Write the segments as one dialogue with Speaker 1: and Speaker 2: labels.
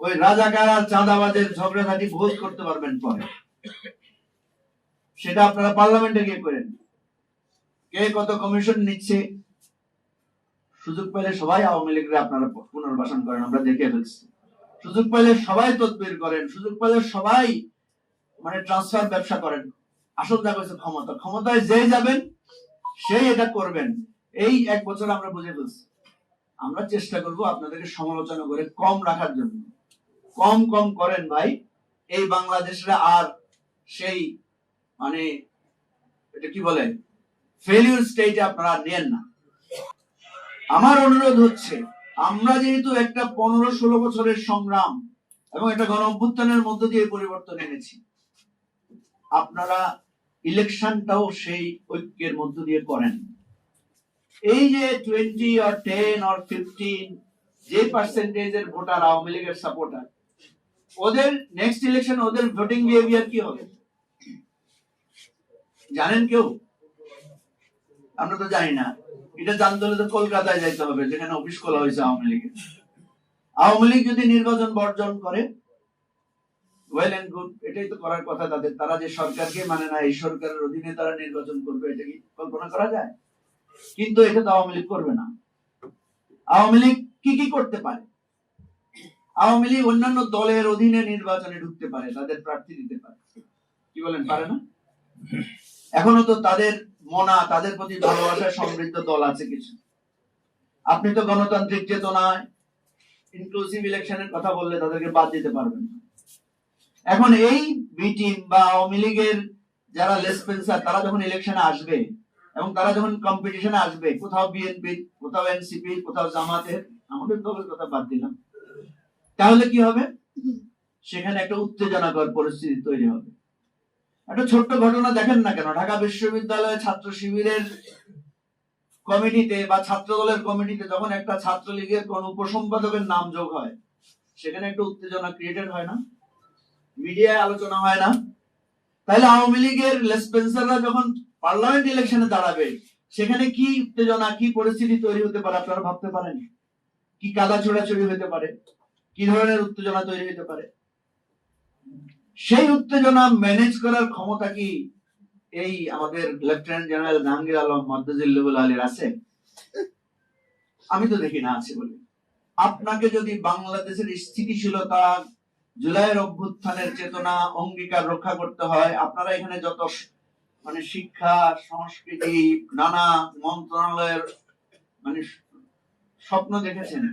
Speaker 1: ওই রাজাকার আর চাঁদাবাজের ঝগড়াঝাটি ভোজ করতে পারবেন পরে। সেটা আপনারা পার্লামেন্টে গিয়ে করেন। কে কত কমিশন নিচ্ছে, সুযোগ পেলে সবাই আওয়ামী লীগের আপনারা পুনর্বাসন করেন, আমরা দেখে ফেলছি। সুযোগ পেলে সবাই তদবির করেন, সুযোগ পেলে সবাই মানে ট্রান্সফার ব্যবসা করেন। আসল দেখা হচ্ছে ক্ষমতা। ক্ষমতায় যে যাবেন, সেই এটা করবেন। এই এক বছর আমরা বুঝে ফেলছি। আমরা চেষ্টা করব আপনাদেরকে সমালোচনা করে কম রাখার জন্য। কম কম করেন ভাই। এই বাংলাদেশরা আর সেই মানে এটা কি বলে? ফেলিউর স্টেটে আপনারা নেন না। আমার অনুরোধ হচ্ছে, আমরা যেহেতু একটা পনেরো ষোলো বছরের সংগ্রাম এবং একটা গণ অভ্যুত্থানের মধ্য দিয়ে পরিবর্তন এনেছি, আপনারা ইলেকশনটাও সেই ঐক্যের মধ্য দিয়ে করেন। এই যে twenty or ten or fifteen যে পার্সেন্টেজের ভোটার আওয়ামী লীগের সাপোর্টার ওদের নেক্সট ইলেকশন ওদের ভোটিং বিহেভিয়ার কি হবে? জানেন কেউ? আমরা তো জানি না। এটা জানতে হলে তো কলকাতায় যাইতে হবে, যেখানে অফিস খোলা হয়েছে আওয়ামী লীগের। আওয়ামী লীগ যদি নির্বাচন বর্জন করে ওয়েল এন্ড গুড এটাই তো করার কথা তাদের। তারা যে সরকারকে মানে না, এই সরকারের অধীনে তারা নির্বাচন করবে, এটা কি কল্পনা করা যায়? কিন্তু এটা তো আওয়ামী লীগ করবে না। আওয়ামী লীগ কি কি করতে পারে? আওয়ামী লীগ অন্যান্য দলের অধীনে নির্বাচনে ঢুকতে পারে, তাদের প্রার্থী দিতে পারে। কি বলেন, পারে না? এখনও তো তাদের মনা, তাদের প্রতি ভালোবাসা সমৃদ্ধ দল আছে কিছু। আপনি তো গণতান্ত্রিক চেতনায় ইনক্লুসিভ ইলেকশনের কথা বললে তাদেরকে বাদ দিতে পারবেন এখন এই টিম বা আওয়ামী লীগের যারা লেসপেন্সার, তারা যখন ইলেকশনে আসবে এবং তারা যখন কম্পিটিশনে আসবে, কোথাও বিএনপি কোথাও এনসিপি কোথাও জামাতের, আমাদের দলের কথা বাদ দিলাম। তাহলে কি হবে? সেখানে একটা উত্তেজনাকর পরিস্থিতি তৈরি হবে। একটা ছোট্ট ঘটনা দেখেন না কেন? ঢাকা বিশ্ববিদ্যালয়ে ছাত্র শিবিরের কমিটিতে বা ছাত্র দলের কমিটিতে যখন একটা ছাত্রলীগের কোন উপসম্পাদকের নাম যোগ হয় সেখানে একটা উত্তেজনা ক্রিয়েটেড হয় না? মিডিয়ায় আলোচনা হয় না? তাহলে আওয়ামী লীগের লেসপেন্সাররা যখন পার্লামেন্ট ইলেকশনে দাঁড়াবে সেখানে কি উত্তেজনা কি পরিস্থিতি তৈরি হতে পারে আপনারা ভাবতে পারেন? কি কাদা ছোড়াছড়ি হতে পারে? কি ধরনের উত্তেজনা তৈরি হতে পারে? সেই উত্তেজনা ম্যানেজ করার ক্ষমতা কি এই আমাদের লেফটেন্যান্ট জেনারেল জাহাঙ্গীর আলম মদ্দাজিল্লুল আলীর আছে? আমি তো দেখি না আছে বলে। আপনাকে যদি বাংলাদেশের স্থিতিশীলতা, জুলাইয়ের অভ্যুত্থানের চেতনা, অঙ্গীকার রক্ষা করতে হয়, আপনারা এখানে যত মানে শিক্ষা, সংস্কৃতি, নানা মন্ত্রণালয়ের মানে স্বপ্ন দেখেছেন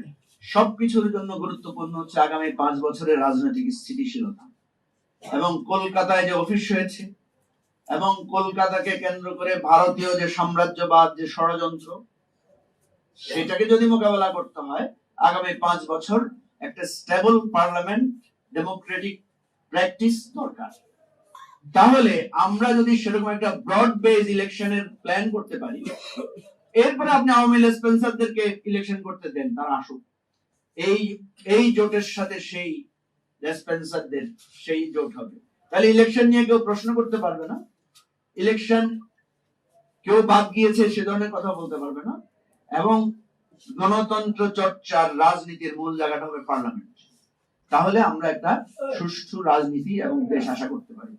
Speaker 1: সবকিছুর জন্য গুরুত্বপূর্ণ হচ্ছে আগামী পাঁচ বছরের রাজনৈতিক স্থিতিশীলতা। এবং কলকাতায় যে অফিস হয়েছে, এবং কলকাতাকে কেন্দ্র করে ভারতীয় যে সাম্রাজ্যবাদ, যে ষড়যন্ত্র, সেটাকে যদি মোকাবেলা করতে হয়, আগামী পাঁচ বছর একটা স্টেবল পার্লামেন্ট ডেমোক্রেটিক প্র্যাকটিস দরকার। তাহলে আমরা যদি সেরকম একটা ব্রড বেস ইলেকশনের প্ল্যান করতে পারি, এরপরে আপনি আওয়ামী লেসপেন্সারদেরকে ইলেকশন করতে দেন, তারা আসুক। এই এই জোটের সাথে সেই লেসপেন্সারদের সেই জোট হবে। তাহলে ইলেকশন নিয়ে কেউ প্রশ্ন করতে পারবে না? ইলেকশন কেউ বাদ গিয়েছে, সে ধরনের কথা বলতে পারবে না। এবং গণতন্ত্র চর্চার রাজনীতির মূল জায়গাটা হবে পার্লামেন্ট। তাহলে আমরা একটা সুষ্ঠু রাজনীতি এবং দেশ আশা করতে পারি।